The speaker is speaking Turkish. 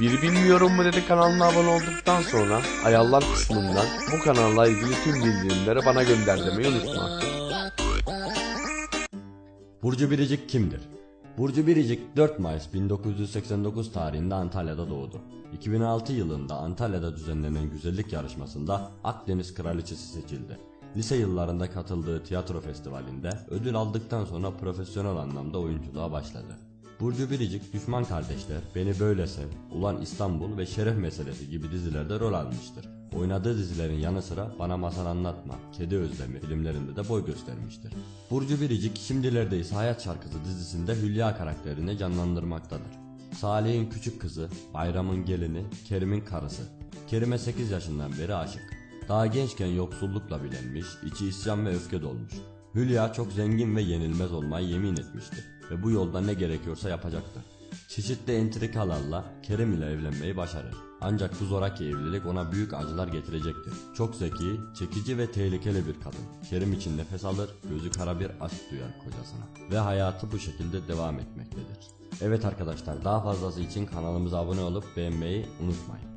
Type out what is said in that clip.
Bir bilmiyorum mu dedi kanalına abone olduktan sonra ayarlar kısmından bu kanalla ilgili tüm bildirimleri bana gönder demeyi unutma. Burcu Biricik kimdir? Burcu Biricik 4 Mayıs 1989 tarihinde Antalya'da doğdu. 2006 yılında Antalya'da düzenlenen güzellik yarışmasında Akdeniz Kraliçesi seçildi. Lise yıllarında katıldığı tiyatro festivalinde ödül aldıktan sonra profesyonel anlamda oyunculuğa başladı. Burcu Biricik, Düşman Kardeşler, Beni Böyle Sev, Ulan İstanbul ve Şeref Meselesi gibi dizilerde rol almıştır. Oynadığı dizilerin yanı sıra Bana Masal Anlatma, Kedi Özlemi filmlerinde de boy göstermiştir. Burcu Biricik, Şimdilerde ise Hayat Şarkısı dizisinde Hülya karakterini canlandırmaktadır. Salih'in küçük kızı, Bayram'ın gelini, Kerim'in karısı. Kerim'e 8 yaşından beri aşık. Daha gençken yoksullukla bilenmiş, içi isyan ve öfke dolmuş. Hülya çok zengin ve yenilmez olmayı yemin etmişti ve bu yolda ne gerekiyorsa yapacaktı. Çeşitli entrikalarla Kerim ile evlenmeyi başarır. Ancak bu zoraki evlilik ona büyük acılar getirecektir. Çok zeki, çekici ve tehlikeli bir kadın. Kerim için nefes alır, gözü kara bir aşk duyar kocasına. Ve hayatı bu şekilde devam etmektedir. Evet arkadaşlar daha fazlası için kanalımıza abone olup beğenmeyi unutmayın.